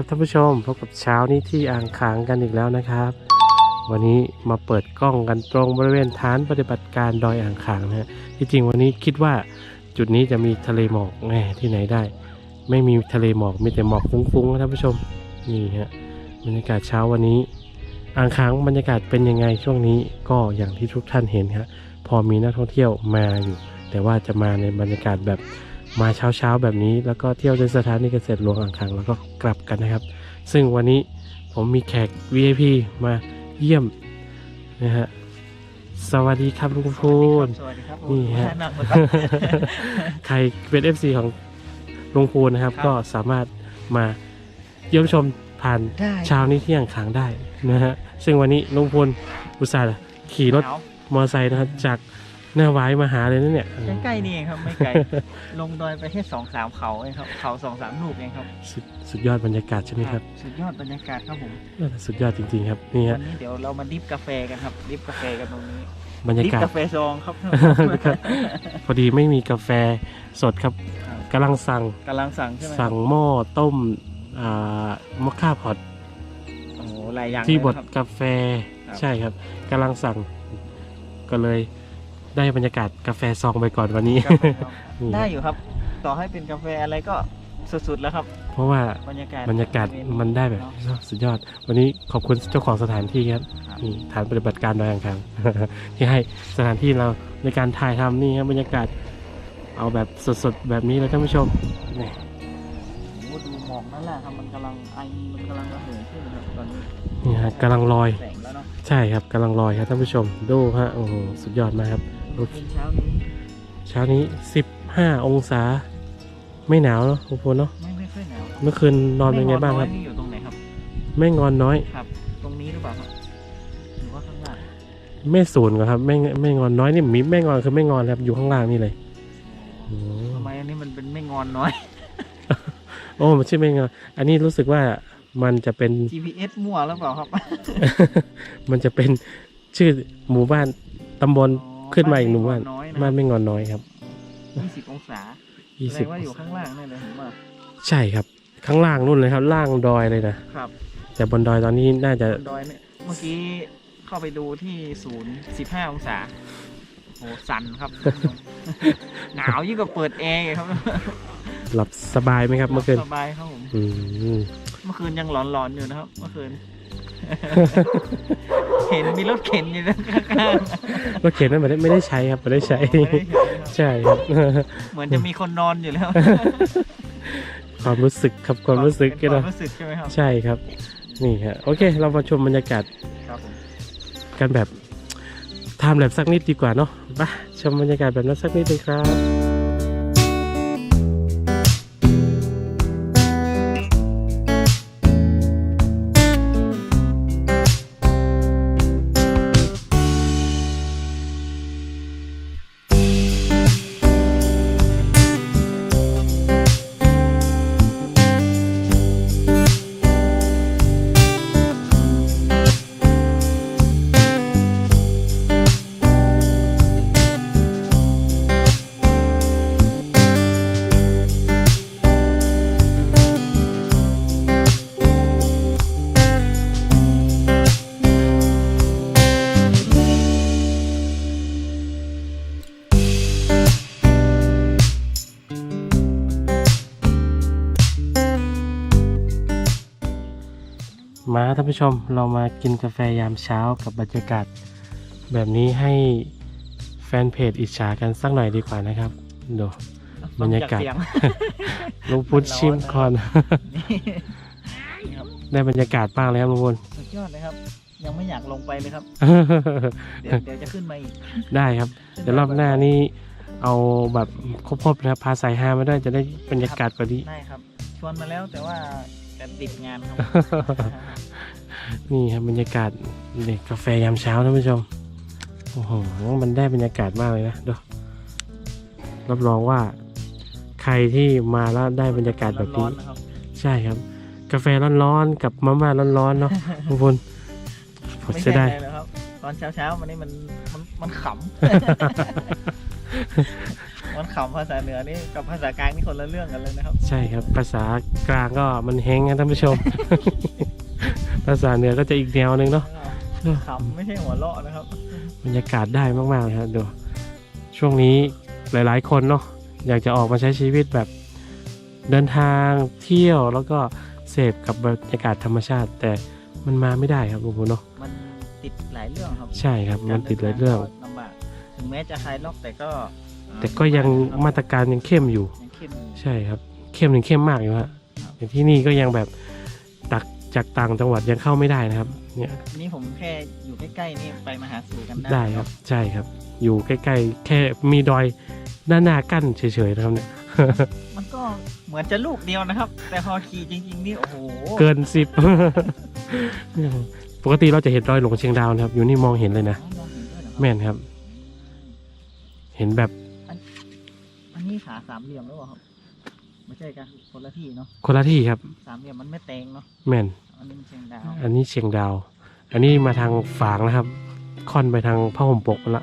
ครับท่านผู้ชมพบกับเช้านี้ที่อ่างขางกันอีกแล้วนะครับ วันนี้มาเปิดกล้องกันตรงบริเวณฐานปฏิบัติการดอยอ่างขางนะฮะที่จริงวันนี้คิดว่าจุดนี้จะมีทะเลหมอกแหมที่ไหนได้ ไม่มีทะเลหมอกมีแต่หมอกฟุ้งๆนะท่านผู้ชมนี่ฮะบรรยากาศเช้าวันนี้ อ่างขางบรรยากาศเป็นยังไงช่วงนี้ก็อย่างที่ทุกท่านเห็นครับพอมีนักท่องเที่ยวมาอยู่ แต่ว่าจะมาในบรรยากาศแบบ มาเช้าเช้าๆแบบนี้ แล้วก็เที่ยวในสถานีเกษตรหลวงอ่างขางแล้วก็กลับกันนะครับ ซึ่งวันนี้ผมมีแขก VIP มาเยี่ยมนะฮะสวัสดีครับลุงพูนสวัสดีครับนี่ฮะหนักเหมือนกันใครเป็น FC ของลุงพูนนะครับครับ ก็สามารถมาเยี่ยมชมผ่านได้เช้านี้ที่อ่างขางได้นะฮะซึ่งวันนี้ลุงพูนอุตส่าห์ขี่รถหนาวมอเตอร์ไซค์นะครับจาก หน้าไว้มาหาเลยนะเนี่ย ใกล้ๆนี่เองครับไม่ไกล ลงดอยไปแค่สองสามเขาเองครับเขาสองสามลูกเองครับสุดสุดยอดบรรยากาศใช่ไหมครับ สุดยอดบรรยากาศครับผมสุดยอดจริง ๆ ครับนี่วัฮะนนี้เดี๋ยวเรามาดิฟกาแฟกันครับ ดิฟกาแฟกันตรงนี้บรรยาดิฟกาศ กาแฟซองครับ ครับ พอดีไม่มีกาแฟสดครับครับ กำลังสั่งกำลังสั่งใช่ไหมสั่งหม้อต้มอ่ามอคค่าพอตโอ้โหหลายอย่างที่บเลยดครับกาแฟครับ ใช่ครับกำลังสั่งก็เลย ได้บรรยากาศกาแฟซองไปก่อนวันนี้ กาแฟซองนี่ได้อยู่ครับ ต่อให้เป็นกาแฟอะไรก็สุดๆแล้วครับ เพราะว่าบรรยากาศบรรยากาศมันได้แบบเนอะสุดยอด วันนี้ขอบคุณเจ้าของสถานที่ครับครับ นี่ฐานปฏิบัติการดอยอ่างขาง ที่ให้สถานที่เราในการถ่ายทำนี่ครับบรรยากาศเอาแบบสดๆแบบนี้เลยท่านผู้ชมนี่โอ้โห ดูหมอกนั่นแหละครับมันกำลังไอมันกำลังระเหยขึ้นนะครับตอนนี้นี่ฮะกำลังลอย แสงแล้วเนาะใช่ครับกำลังลอยครับท่านผู้ชมดูฮะโอ้โหสุดยอดมากครับ โอเคเป็นเช้านี้เช้านี้ 15 องศา ไม่หนาวเนอะคุณพลเนาะไม่ไม่ค่อยหนาวเมื่อคืนนอนเป็นไงบ้างครับ แม่อน้อยนี่อยู่ตรงไหนครับ ไม่งอนน้อย ครับ ตรงนี้หรือเปล่าครับหรือว่าข้างล่างไม่ศูนย์เหรอครับไม่ไม่งอนน้อยนี่มีไม่งอนคือไม่งอนครับอยู่ข้างล่างนี่เลยโอ้ทำไมอันนี้มันเป็นไม่งอนน้อย โอ้มันชื่อไม่งอนอันนี้รู้สึกว่ามันจะเป็น GPS มั่วหรือเปล่าครับ มันจะเป็นชื่อหมู่บ้านตำบลขึ้นมาอีกหนึ่งวันน้อยนะบ้านไม่งอนน้อยครับยี่สิบองศาแสดงว่าอยู่ข้างล่างนี่เลยผมว่าใช่ครับ ข้างล่างนู่นเลยครับ ล่างดอยเลยนะครับ แต่บนดอยตอนนี้น่าจะบนดอยเนี่ยเมื่อกี้เข้าไปดูที่ศูนย์สิบห้าองศาโอ้สั่นครับ หนาวยิ่งกว่าเปิดแอร์อีกครับ หลับสบายไหมครับ เมื่อคืนสบายครับผมอืมเมื่อคืนยังหลอนๆอยู่นะครับ เมื่อคืน เห็นมีรถเข็นอยู่นะข้างรถเข็นนั้นไม่ได้ไม่ได้ใช้ครับไม่ได้ๆใช้ไม่ได้เห็นนะครับใช่ครับ เหมือนจะมีคนนอนอยู่แล้วความรู้สึกครับความรู้สึกเป็กันนควานะมรู้สึกใช่ไหมครับ ใช่ครับ นี่ครับโอเค เรามาชมบรรยากาศครับผม กันแบบทำแบบสักนิดดีกว่าเนาะไปชมบรรยากาศแบบนั้นสักนิดนึงครับ มาท่านผู้ชมเรามากินกาแฟยามเช้ากับบรรยากาศ แบบนี้ให้แฟนเพจอิจฉากันสักหน่อยดีกว่านะครับดูบรรยากาศฟังจเสีงลุงพุทธชิมก่อนนี่ครับได้บรรยากาศบ้างแล้วลุงพุทธสุดยอดเลยครับ ยังไม่อยากลงไปเลยครับเดี๋ยวเดี๋ยวจะขึ้นมาอีก ได้ครับ เดี๋ยวรอบหน้านี่เอาแบบครบๆนะครับพาสายฮามาด้วยจะได้บรรยากาศกว่านี้ได้ครับ ชวนมาแล้วแต่ว่า จะติดงานครับ นี่ครับบรรยากาศเด็กกาแฟยามเช้าท่านผู้ชม โอ้โห มันได้บรรยากาศมากเลยนะดูรับรองว่าใครที่มาแล้วได้บรรยากาศแบบร้นี้อนๆนะครับใช่ครับ กาแฟร้อนๆกับมาม่าร้อนๆเนาะ ทุกคนผมไม่จะใช่ได้อะไรหรอกครับ ตอนเช้าเช้าๆวันนี้มันมันมันขำวัน มันขำภาษาเหนือนี่กับภาษากลางนี่คนละเรื่องกันเลยนะครับ ใช่ครับ ภาษากลางก็มันเฮงนะท่านผู้ชม ภาษาเหนือก็จะอีกแนวหนึ่งเนาะขำไม่ใช่หัวเราะนะครับ บรรยากาศได้มากๆเลยครับดูช่วงนี้หลาย ๆ คนเนาะอยากจะออกมาใช้ชีวิตแบบเดินทางเที่ยวแล้วก็เสพกับบรรยากาศธรรมชาติ แต่มันมาไม่ได้ครับลุงพูนเนาะมันติดหลายเรื่องครับ ใช่ครับมันติดหลายเรื่องลำบากถึงแม้จะคลายล็อกแต่ก็เอ่อ แต่ก็ยังมาตรการยังเข้มอยู่ ยังเข้มอยู่ ใช่ครับ เข้มถึงเข้มมากอยู่ฮะอย่างที่นี่ก็ยังแบบตักจากต่างจังหวัดยังเข้าไม่ได้นะครับ เนี่ยนี่ผมแค่อยู่ใกล้ๆนี่ไปมาหาสู่กันได้ได้ครับ ใช่ครับ อยู่ใกล้ๆ แค่มีดอยด้านหน้ากั้นเฉยๆนะครับเนี่ย มันก็เหมือนจะลูกเดียวนะครับ แต่พอขี่จริง ๆ นี่โอ้โหเกินสิบ ปกติเราจะเห็นดอยหลวงเชียงดาวนะครับ อยู่นี่มองเห็นเลยนะ มองเห็นด้วยเหรอครับแม่นครับ เห็นแบบอั นนี้ขาสามเหลี่ยมหรือเปล่าครับไม่ใช่กันคนละที่เนาะคนละที่ครับ สามเหลี่ยมมันไม่แตงเนาะแม่น อันนี้มันเชียงดาวอันนี้เชียงดาว อันนี้มาทางฝางนะครับ ค่อนไปทางผ้าห่มปกละ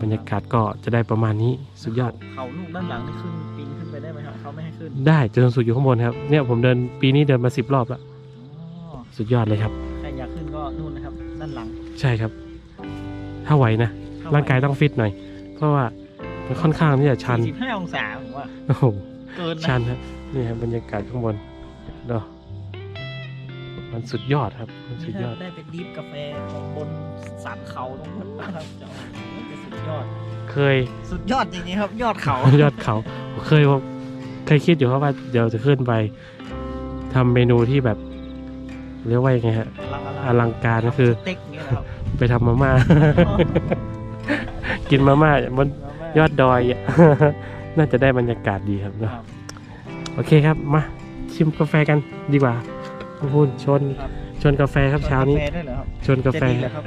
บรรยากาศก็จะได้ประมาณนี้สุดยอด เขาลูกด้านหลังนี่ขึ้นปีนขึ้นไปได้ไหมครับเขาไม่ให้ขึ้นได้จนสุดอยู่ข้างบนครับ เนี่ยผมเดินปีนี้เดินมาสิบรอบแล้วอ๋อสุดยอดเลยครับ ใครอยากขึ้นก็นู่นนะครับ ด้านหลังใช่ครับ ถ้าไหวนะเข้ร่างกายต้องฟิตหน่อย เพราะว่า มันค่อนข้างที่จะชันสี่สิบห้าองศาผมว่าโอ้โหเกินนะชันครับนี่ครับบรรยากาศข้างบนเนาะมันสุดยอดครับ มันสุนี่ดยถ้าอดได้เป็นดริฟกาแฟของบนสันเขาตรงนั้นนะครับจะจะสุดยอด เคย สุดยอดจริงๆครับ ยอดเขา ยอดเขาเคยว่าเคยคิดอยู่ครับว่าเดี๋ยวจะขึ้นไปทำเมนูที่แบบเรียกว่ายังไงฮะอลังการก็คือสเต็กเนี่ยนะครับไปทำมาม่า กินมาม่าบน ยอดดอยอะน่าจะได้บรรยากาศดีครับคเนาะรับโอเคครับมาชิมกาแฟกันดีกว่าคุณพูนชนครับชนกาแฟครับเช้านี้กาแฟด้วยเหรอครับชนกาแฟจะดีเหรอครับ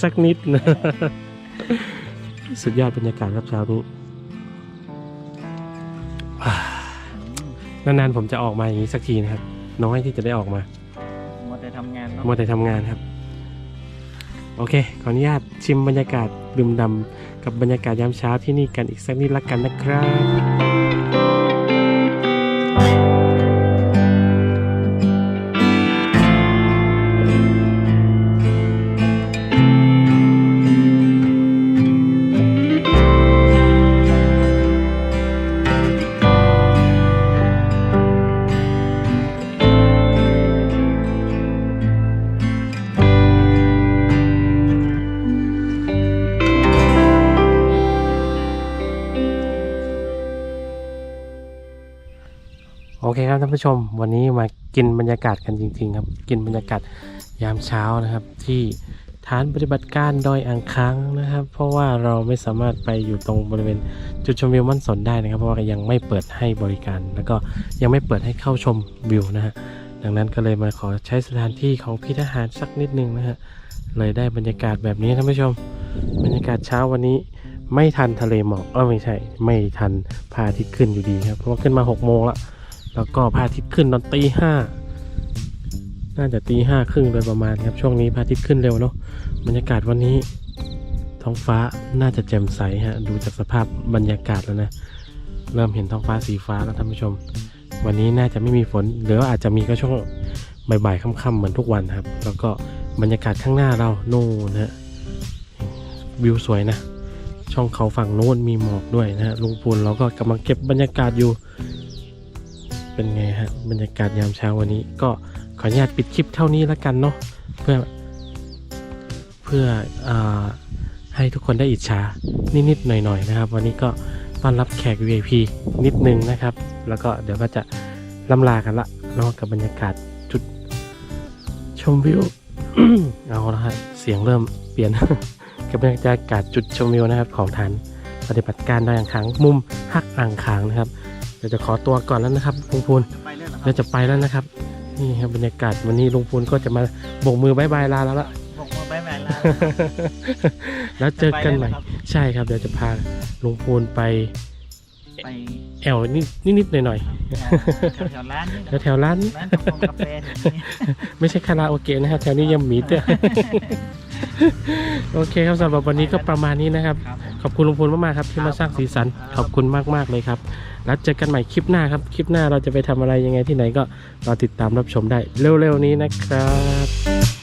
สักนิดนะสุดยอดบรรยากาศครับเช้านี้อ่านานๆผมจะออกมาอย่างนี้สักทีนะครับ น้อยที่จะได้ออกมามัวแต่ทำงานเนาะมัวแต่ทำงานครับ โอเค ขออนุญาตชิมบรรยากาศดื่มดำกับบรรยากาศยามเช้าที่นี่กันอีกสักนิดละกันนะครับ เคครับท่านผู้ชม วันนี้มากินบรรยากาศกันจริง ๆ ครับ กินบรรยากาศยามเช้านะครับ ที่ฐานปฏิบัติการดอยอ่างค้างนะครับ เพราะว่าเราไม่สามารถไปอยู่ตรงบริเวณจุดชมวิวม่อนสนได้นะครับ เพราะว่ายังไม่เปิดให้บริการ แล้วก็ยังไม่เปิดให้เข้าชมวิวนะฮะดังนั้นก็เลยมาขอใช้สถานที่ของพี่ทหารสักนิดนึงนะฮะเลยได้บรรยากาศแบบนี้ท่านผู้ชม บรรยากาศเช้าวันนี้ไม่ทันทะเลหมอกเออไม่ใช่ ไม่ทันพระอาทิตย์ขึ้นอยู่ดีครับเพราะว่าขึ้นมาหกโมงละ แล้วก็พระอาทิตย์ขึ้นตอนตีห้าน่าจะตีห้าครึ่งโดยประมาณครับ ช่วงนี้พระอาทิตย์ขึ้นเร็วเนาะบรรยากาศวันนี้ ท้องฟ้าน่าจะแจ่มใสฮะดูจากสภาพบรรยากาศแล้วนะ เริ่มเห็นท้องฟ้าสีฟ้าแล้วท่านผู้ชม วันนี้น่าจะไม่มีฝนหรือว่าอาจจะมีก็ช่วงบ่ายๆค่ำๆเหมือนทุกวันครับ แล้วก็บรรยากาศข้างหน้าเราโน่นฮะวิวสวยนะ ช่องเขาฝั่งโน้นมีหมอกด้วยนะฮะลุงปูนเราก็กำลังเก็บบรรยากาศอยู่ เป็นไงฮะบรรยากาศยามเช้าวันนี้ ก็ขออนุญาตปิดคลิปเท่านี้แล้วกันเนาะเพื่อเพื่ออให้ทุกคนได้อิจฉานิดๆหน่อยๆนะครับ วันนี้ก็ต้อนรับแขก VIP นิดนึงนะครับ แล้วก็เดี๋ยวก็จะล่ำลากันละเนาะกับบรรยากาศจุดชมวิวเอาละฮะเสียงเริ่มเปลี่ยนกับบรรยากาศจุดชมวิวนะครับ ของฐานปฏิบัติการดอยอ่างขางมุมฮักอ่างขางนะครับ เดี๋ยวจะขอตัวก่อนแล้วนะครับลุงพูนจะไปเรื่อยเหรอคเดี๋รัยวจะไปแล้วนะครับ นี่ครับบรรยากาศวันนี้ลุงพูนก็จะมาโบกมือบายบายลาแล้วละบอกมาบายบายลาแล้วเจอกันใหม่จะไปแล้วเหรอครับใช่ครับเดี๋ยวจะพาลุงพูนไป ไปแอวนิดนิดๆหน่อยแถวๆร้านนี่ๆแล้วแถวร้าน ร้านกาแฟกาแฟแถวนี้ไม่ใช่คาราโอเกะนะครับแถวนี้ยังมีเตอร์โอเคครับสำหรับวันนี้ก็ประมาณนี้นะครับ ครับขอบคุณลุงพลมากๆครับที่มาสร้างสีสันขอบคุณมากๆเลยครับแล้วเจอกันใหม่คลิปหน้าครับ คลิปหน้าเราจะไปทำอะไรยังไงที่ไหนก็รอติดตามรับชมได้เร็วๆนี้นะครับ